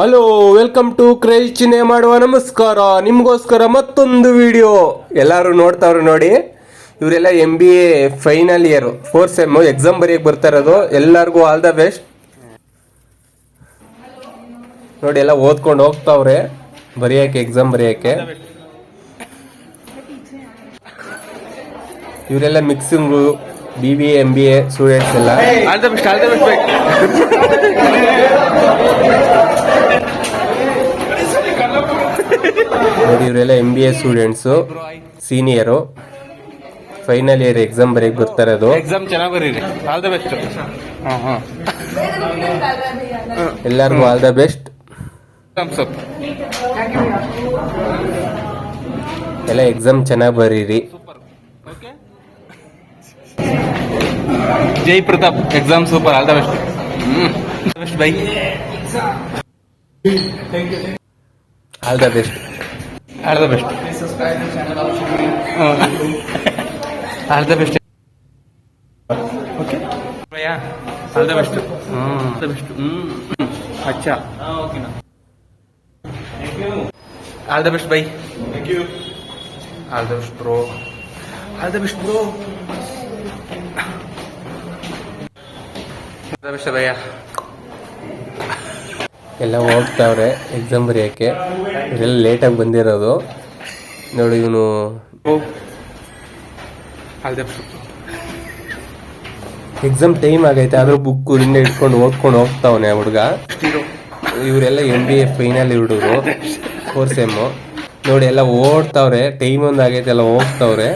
Hello welcome to craze ಚಿಹ್ನೆ ಮಾಡುವ ನಮಸ್ಕಾರ ನಿಮಗೋಸ್ಕರ ಮತ್ತೊಂದು ವಿಡಿಯೋ ಎಲ್ಲರೂ ನೋಡ್ತಾವ್ರು ನೋಡಿ ಇವರೆಲ್ಲ M B A final year four sem exam ಬರೆಯಕ್ಕೆ ಬರ್ತಾ ಇರೋದು ಎಲ್ಲರಿಗೂ ಆಲ್ ದ ಬೆಸ್ಟ್ ನೋಡಿ ಎಲ್ಲ ಓದ್ಕೊಂಡು ಹೋಗ್ತಾವ್ರೆ ಬರೆಯೋಕ್ಕೆ ಎಕ್ಸಾಮ್ ಬರೆಯೋಕ್ಕೆ ಇವರೆಲ್ಲ mixing B B A M B A students ಎಲ್ಲ. ಬೆಸ್ಟ್ ಆಲ್ ದ ಬೆಸ್ಟ್ ನೋಡಿ ಇವರೆಲ್ಲ M B A students senior final year exam ಬರೀ ಬರ್ತಾರೆ ಅದು ಎಕ್ಸಾಮ್ ಚೆನ್ನಾಗಿ ಬರೀರಿ. ಆಲ್ ದ ಬೆಸ್ಟ್ ಹಾಂ ಹಾಂ ಎಲ್ಲರಿಗೂ ಆಲ್ ದ ಬೆಸ್ಟ್ ಎಲ್ಲ ಎಕ್ಸಾಮ್ ಚೆನ್ನಾಗಿ ಬರೀರಿ. Jai Pratap exam super all the best best bye all the best all the best all the best okay all the best all the best ಅಚ್ಚಾ all the best bye all the best bro all the best bro ಎಲ್ಲ ಹೋಗ್ತಾವ್ರೆ exam ಬರೆಯೋಕ್ಕೆ. ಇವರೆಲ್ಲ ಲೇಟಾಗಿ ಬಂದಿರೋದು. ನೋಡಿ ಇವನು. Exam time ಆಗೈತೆ ಆದ್ರೂ ಬುಕ್ ಹಿಂದೆ ಇಟ್ಕೊಂಡು ಓದ್ಕೊಂಡು ಹೋಗ್ತಾವನೆ ಹುಡುಗ. ಇವರೆಲ್ಲ ಎಂ ಬಿ ಎ ಫೈನಲ್ ಹುಡುಗರು ಫೋರ್ ಸೆಮ್ಮು ನೋಡಿ ಎಲ್ಲ ಓಡ್ತಾವ್ರೆ ಟೈಮ್ ಒಂದು ಆಗೈತೆ ಎಲ್ಲ ಹೋಗ್ತಾವ್ರೆ.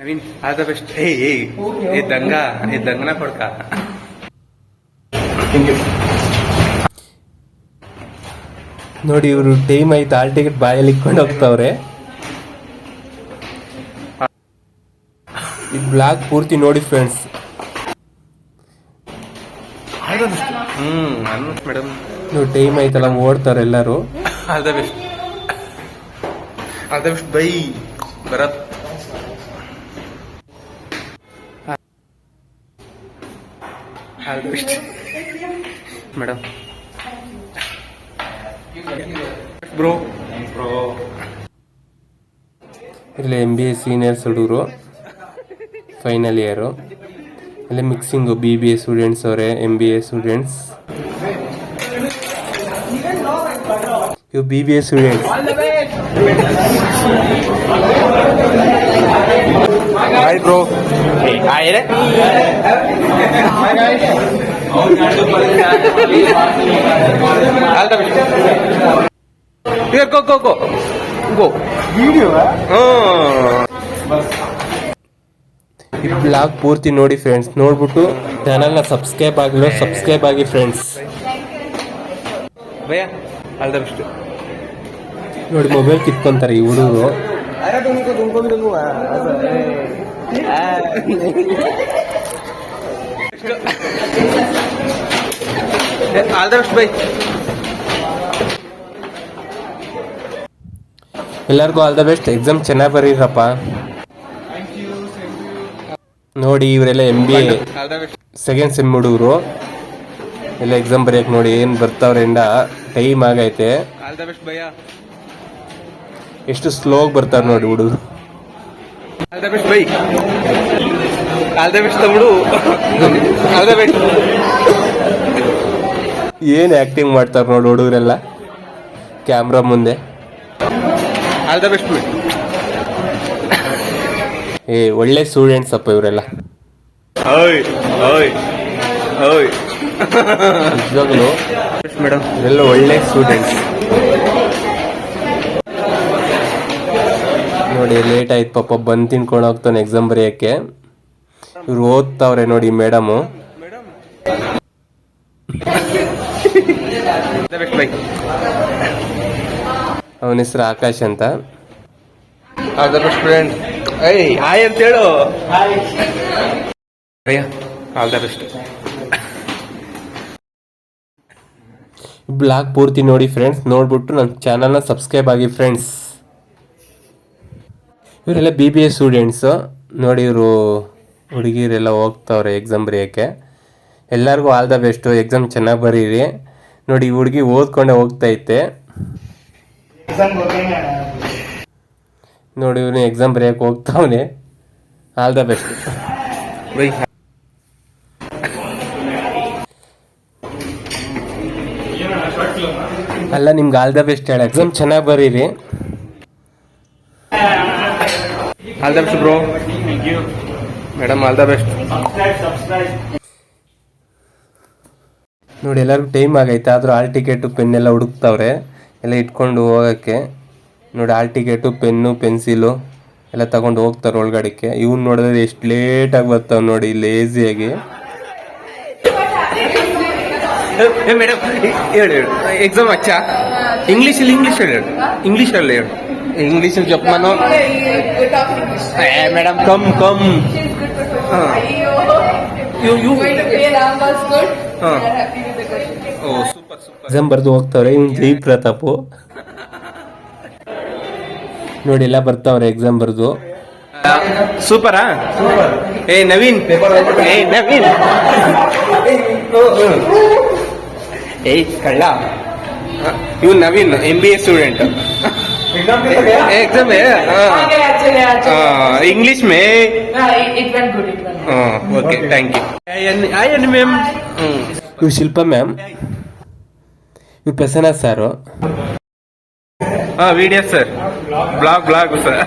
ನವೀನ್ ಆಲ್ ದ ಬೆಸ್ಟ್ ಏ ದಂಗ ಏ ದಂಗನ ಕೊಡ್ಕ. ನೋಡಿ ಇವರು ಟೈಮ್ ಆಯ್ತು ಆಲ್ ಟಿಕೆಟ್ ಬಾಯಲ್ಲಿ ಇಕ್ಕೊಂಡು ಹೋಗ್ತಾವ್ರೆ. ಈ ಬ್ಲಾಕ್ ಪೂರ್ತಿ ನೋಡಿ ಫ್ರೆಂಡ್ಸ್ ಹ್ಮ್ ನಾನು ಮೇಡಮ್ ಟೈಮ್ ಆಯ್ತಲ್ಲ ಓಡ್ತಾರೆ ಎಲ್ಲರೂ. All the best all the best bye Bharat all the best madam bro. Bro ಇಲ್ಲಿ ಎಂ ಬಿ ಎ ಸೀನಿಯರ್ಸ್ ಹುಡುಗರು ಫೈನಲ್ ಇಯರು ಇಲ್ಲಿ mixing B B A students ಅವರೇ ಎಂ ಬಿ ಎ ಸ್ಟೂಡೆಂಟ್ಸ್ ಇವು B B A students hi bro hi ರೇ all the best Here, go, go, go. Go. Video? ಈ vlog ಪೂರ್ತಿ ನೋಡಿ friends. ನೋಡ್ಬಿಟ್ಟು ಚಾನಲ್ನ ಸಬ್ಸ್ಕ್ರೈಬ್ ಆಗಿಲ್ಲ ಸಬ್ಸ್ಕ್ರೈಬ್ ಆಗಿ ಫ್ರೆಂಡ್ಸ್. ಭಯ? ಆಲ್ ದ ಬೆಸ್ಟ್ ನೋಡಿ ಮೊಬೈಲ್ ಕಿತ್ಕೊಂತಾರೆ ಈ ಹುಡುಗರು. ಎಲ್ಲರಿಗೂ ಆಲ್ ದ ಬೆಸ್ಟ್. ಎಕ್ಸಾಮ್ ಚೆನ್ನಾಗಿ ಬರೀರಪ್ಪ. ನೋಡಿ ಇವರೆಲ್ಲ M B A second sem ಹುಡುಗರು. ಎಲ್ಲ ಎಕ್ಸಾಮ್ ಬರೆಯಕ್ ನೋಡಿ ಏನು ಬರ್ತಾವ್ರಿಂದ ಟೈಮ್ ಆಗೈತೆ. ಎಷ್ಟು ಸ್ಲೋ ಬರ್ತಾರೆ ನೋಡಿ ಹುಡುಗರು. ಬೆಸ್ಟ್ ತಮ್ముడు ಆಲ್ ದ ಬೆಸ್ಟ್ ಏನು ಆ್ಯಕ್ಟಿಂಗ್ ಮಾಡ್ತಾರೆ ನೋಡಿ ಹುಡುಗರೆಲ್ಲ? ಕ್ಯಾಮ್ರಾ ಮುಂದೆ. ಆಲ್ ದ ಬೆಸ್ಟ್ ಏ ಒಳ್ಳೆ ಸ್ಟೂಡೆಂಟ್ಸ್ ಅಪ್ಪ ಇವರೆಲ್ಲ. ಓಯ್ ಓಯ್ ಓಯ್. ನಿಜವಾಗ್ಲು ಮೇಡಮ್ ಇವರೆಲ್ಲ ಒಳ್ಳೆ ಸ್ಟೂಡೆಂಟ್ಸ್ ನೋಡಿ ಲೇಟ್ ಆಯ್ತು ಪಾಪ ಬಂದು ತಿನ್ಕೊಂಡು ಹೋಗ್ತಾನೆ ಎಕ್ಸಾಮ್ ಬರೆಯಕ್ಕೆ. ಇವ್ರು ಓದ್ತಾವ್ರೆ ನೋಡಿ ಮೇಡಮು. ಅವನ ಹೆಸರು ಆಕಾಶ್ ಅಂತ. ಸ್ಟೂಡೆಂಟ್ ಹಾಯ್ ಅಂತ ಹೇಳು. ಆಲ್ ದ ಬೆಸ್ಟ್ ಬ್ಲಾಗ್ ಪೂರ್ತಿ ನೋಡಿ ಫ್ರೆಂಡ್ಸ್ ನೋಡ್ಬಿಟ್ಟು ನನ್ನ ಚಾನಲ್ನ ಸಬ್ಸ್ಕ್ರೈಬ್ ಆಗಿ ಫ್ರೆಂಡ್ಸ್ ಇವರೆಲ್ಲ ಬಿ ಬಿ ಎ ಸ್ಟೂಡೆಂಟ್ಸು ನೋಡಿ ಇವರು ಹುಡುಗಿರೆಲ್ಲ ಹೋಗ್ತಾವ್ರೆ ಎಕ್ಸಾಮ್ ಬರೆಯೋಕ್ಕೆ. ಎಲ್ಲರಿಗೂ ಆಲ್ ದ ಬೆಸ್ಟು ಎಕ್ಸಾಮ್ ಚೆನ್ನಾಗಿ ಬರೀರಿ. ನೋಡಿ ಈ ಹುಡುಗಿ ಓದ್ಕೊಂಡೆ ಹೋಗ್ತೈತೆ ನೋಡಿ ಇವನು ಎಕ್ಸಾಮ್ ಬರೆಯೋಕೆ ಹೋಗ್ತಾವನೆ. ಆಲ್ ದ ಬೆಸ್ಟ್ ಅಲ್ಲ, ನಿಮ್ಗೆ ಆಲ್ ದ ಬೆಸ್ಟ್ ಹೇಳ ಎಕ್ಸಾಮ್ ಚೆನ್ನಾಗಿ ಬರೀರಿ. All the best bro madam all the best ನೋಡಿ ಎಲ್ಲರಿಗೂ ಟೈಮ್ ಆಗೈತೆ. ಆದರೂ ಆಲ್ ಟಿಕೆಟು ಪೆನ್ ಎಲ್ಲ ಹುಡುಕ್ತಾವ್ರೆ. ಎಲ್ಲ ಇಟ್ಕೊಂಡು ಹೋಗೋಕ್ಕೆ. ನೋಡಿ ಆಲ್ ಟಿಕೆಟು ಪೆನ್ನು ಪೆನ್ಸಿಲು ಎಲ್ಲ ತಗೊಂಡು ಹೋಗ್ತಾರೆ ಒಳಗಡೆಗೆ ಇವ್ನು ನೋಡಿದ್ರೆ ಎಷ್ಟು ಲೇಟಾಗಿ ಬರ್ತಾವೆ ನೋಡಿ ಲೇಸಿಯಾಗಿ ಮೇಡಮ್ ಹೇಳಿ ಹೇಳು. ಎಕ್ಸಾಮ್ ಹಚ್ಚಾ? ಇಂಗ್ಲೀಷಲ್ಲಿ ಇಂಗ್ಲೀಷ್ ಹೇಳು ಇಂಗ್ಲೀಷಲ್ಲಿ ಹೇಳಿ ಇಂಗ್ಲೀಷಲ್ಲಿ English. ಏ ಮೇಡಮ್ ಕಮ್ ಕಮ್ ಹಾಂ. ಯು ಯು ಹಾಂ. ಓ ಸೂಪರ್ ಸೂಪರ್ ಎಕ್ಸಾಮ್ ಬರೆದು ಹೋಗ್ತಾವ್ರೆ ಇವ್ನು ಜೈ ಪ್ರತಾಪು. ನೋಡಿ ಎಲ್ಲ ಬರ್ತಾವ್ರೆ ಎಕ್ಸಾಮ್ ಬರ್ದು. ಸೂಪರಾ ಏ ನವೀನ್. ಏ ನವೀನ್. ಏಯ್ ಕಳ್ಳ. ಇವ್ Naveen M B A student exam. English May. Okay thank you ಆಯನ್ ಮ್ಯಾಮ್ ಇವ್ ಶಿಲ್ಪ ಮ್ಯಾಮ್ ಇವ್ ಪ್ರಸನ್ನ ಸಾರು. ಹಾ video sir vlog vlog sir